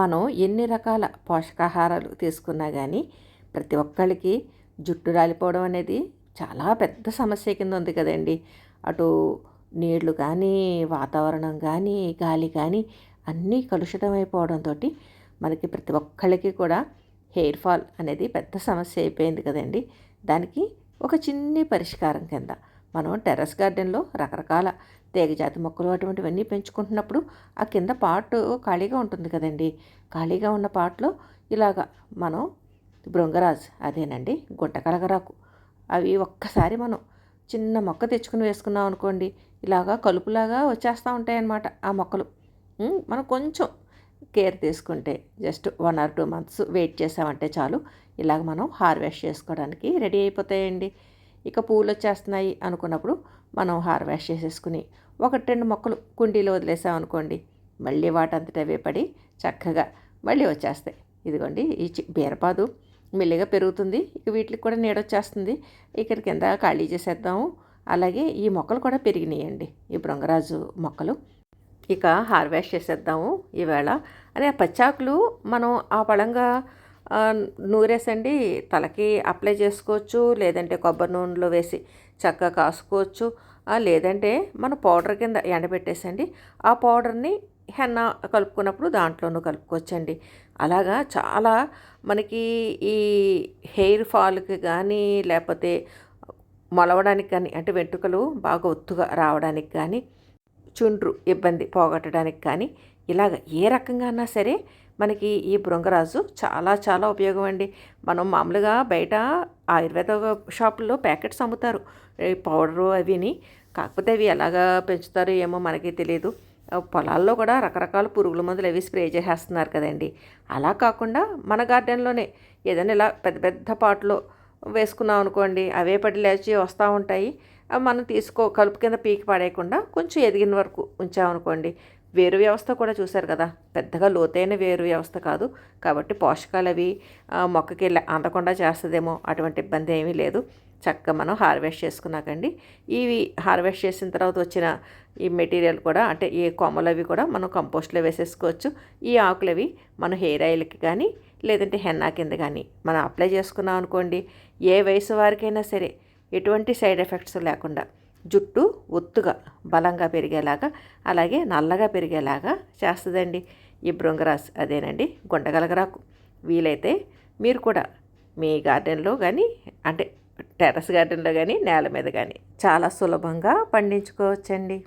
మనం ఎన్ని రకాల పోషకాహారాలు తీసుకున్నా కానీ ప్రతి ఒక్కరికి జుట్టు రాలిపోవడం అనేది చాలా పెద్ద సమస్య కింద ఉంది కదండి. అటు నీళ్ళు కానీ వాతావరణం కానీ గాలి కానీ అన్నీ కలుషితం అయిపోవడంతో మనకి ప్రతి ఒక్కళ్ళకి కూడా హెయిర్ ఫాల్ అనేది పెద్ద సమస్య అయిపోయింది కదండి. దానికి ఒక చిన్ని పరిష్కారం కింద మనం టెర్రస్ గార్డెన్లో రకరకాల తీగజాతి మొక్కలు అటువంటివన్నీ పెంచుకుంటున్నప్పుడు ఆ కింద పార్ట్ ఖాళీగా ఉంటుంది కదండి. ఖాళీగా ఉన్న పార్ట్లో ఇలాగా మనం బృంగరాజ్ అదేనండి గుంట కలగరాకు అవి ఒక్కసారి మనం చిన్న మొక్క తెచ్చుకుని వేసుకున్నాం అనుకోండి ఇలాగా కలుపులాగా వచ్చేస్తూ ఉంటాయి అన్నమాట ఆ మొక్కలు. మనం కొంచెం కేర్ తీసుకుంటే just one or two months wait చేసామంటే చాలు ఇలాగ మనం హార్వెస్ట్ చేసుకోవడానికి రెడీ అయిపోతాయండి. ఇక పూలు వచ్చేస్తున్నాయి అనుకున్నప్పుడు మనం హార్వెస్ట్ చేసేసుకుని ఒకటి రెండు మొక్కలు కుండీలో వదిలేసాం అనుకోండి మళ్ళీ వాటంతట అవే పడి చక్కగా మళ్ళీ వచ్చేస్తాయి. ఇదిగోండి ఈ చి- బీరపాదు మెల్లిగా పెరుగుతుంది. ఇక వీటికి కూడా నీడొచ్చేస్తుంది ఇక్కడ కింద ఖాళీ చేసేద్దాము. అలాగే ఈ మొక్కలు కూడా పెరిగినాయండి. ఈ బృంగరాజు మొక్కలు. ఇక హార్వెస్ట్ చేసేద్దాము. ఈవేళ అదే ఆ పచ్చాకులు మనం ఆ పళంగా నూరేసండి తలకి అప్లై చేసుకోవచ్చు లేదంటే కొబ్బరి నూనెలో వేసి చక్కగా కాసుకోవచ్చు. లేదంటే మన పౌడర్ కింద ఎండబెట్టేసండి. ఆ పౌడర్ని హెన్న కలుపుకున్నప్పుడు దాంట్లోనూ కలుపుకోవచ్చండి. అలాగా చాలా మనకి ఈ హెయిర్ ఫాల్కి కానీ లేకపోతే మొలవడానికి కానీ అంటే వెంట్రుకలు బాగా ఒత్తుగా రావడానికి కానీ చుండ్రు ఇబ్బంది పోగొట్టడానికి కానీ. ఇలాగ ఏ రకంగా అన్నా సరే మనకి ఈ బృంగరాజు చాలా చాలా ఉపయోగం అండి. మనం మామూలుగా బయట ఆయుర్వేద షాపుల్లో ప్యాకెట్స్ అమ్ముతారు. పౌడరు అవిని కాకపోతే అవి ఎలాగా పెంచుతారో ఏమో మనకి తెలియదు పొలాల్లో కూడా రకరకాల పురుగుల మందులు అవి స్ప్రే చేసేస్తున్నారు కదండి. అలా కాకుండా మన గార్డెన్లోనే ఏదైనా ఇలా పెద్ద పెద్ద పాటలో వేసుకున్నాం అనుకోండి అవే పడి లేచి వస్తూ ఉంటాయి. అవి మనం తీసుకో కలుపు కింద పీకి పడేయకుండా కొంచెం ఎదిగిన వరకు ఉంచామనుకోండి. వేరు వ్యవస్థ కూడా చూశారు కదా పెద్దగా లోతైన వేరు వ్యవస్థ కాదు. కాబట్టి పోషకాలు అవి మొక్కకి లే- అందకుండా చేస్తుందేమో అటువంటి ఇబ్బంది ఏమీ లేదు. చక్కగా మనం హార్వెస్ట్ చేసుకున్నాకండి. ఇవి హార్వెస్ట్ చేసిన తర్వాత వచ్చిన ఈ మెటీరియల్ కూడా అంటే ఈ కొమ్మలు అవి కూడా మనం కంపోస్ట్లో వేసేసుకోవచ్చు. ఈ ఆకులు అవి మన హెయిర్ ఆయిల్కి కానీ లేదంటే హెన్నా కింద కానీ మనం అప్లై చేసుకున్నాం అనుకోండి ఏ వయసు వారికైనా సరే ఎటువంటి సైడ్ ఎఫెక్ట్స్ లేకుండా జుట్టు ఒత్తుగా బలంగా పెరిగేలాగా అలాగే నల్లగా పెరిగేలాగా చేస్తుందండి. ఈ బృంగరాస్ అదేనండి గుండగలగరాకు వీలైతే మీరు కూడా మీ గార్డెన్లో కానీ అంటే టెర్రస్ గార్డెన్లో కానీ నేల మీద కానీ చాలా సులభంగా పండించుకోవచ్చండి.